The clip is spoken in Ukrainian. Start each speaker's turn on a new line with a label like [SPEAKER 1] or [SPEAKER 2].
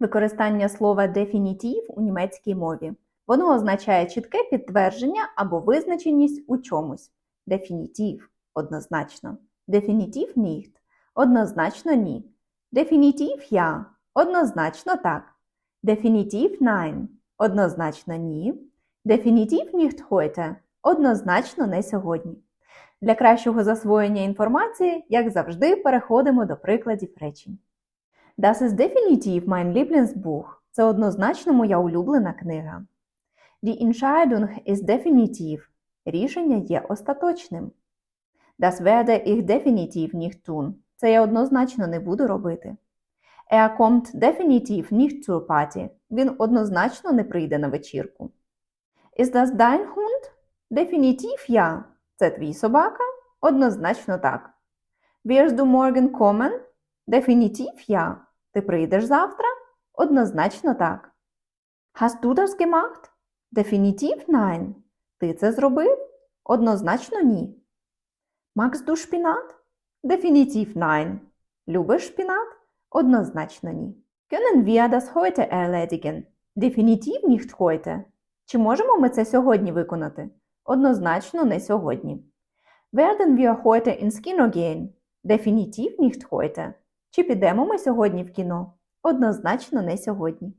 [SPEAKER 1] Використання слова definitiv у німецькій мові. Воно означає чітке підтвердження або визначеність у чомусь. Дефінітив однозначно. Дефінітив nicht однозначно ні. Дефінітив я однозначно так. Дефінітив nein однозначно ні. Дефінітив nicht heute однозначно не сьогодні. Для кращого засвоєння інформації, як завжди, переходимо до прикладів речень. Das ist definitiv mein Lieblingsbuch. Це однозначно моя улюблена книга. Die Entscheidung ist definitiv. Рішення є остаточним. Das werde ich definitiv nicht tun. Це я однозначно не буду робити. Er kommt definitiv nicht zur Party. Він однозначно не прийде на вечірку. Ist das dein Hund? Definitiv ja. Це твій собака? Однозначно так. Wirst du morgen kommen? Definitiv ja. Ти прийдеш завтра? Однозначно так. Hast du das gemacht? Definitiv nein. Ти це зробив? Однозначно ні. Magst du Spinat? Definitiv nein. Любиш шпінат? Однозначно ні. Können wir das heute erledigen? Definitiv nicht heute. Чи можемо ми це сьогодні виконати? Однозначно не сьогодні. Werden wir heute ins Kino gehen? Definitiv nicht heute. Чи підемо ми сьогодні в кіно? Однозначно не сьогодні.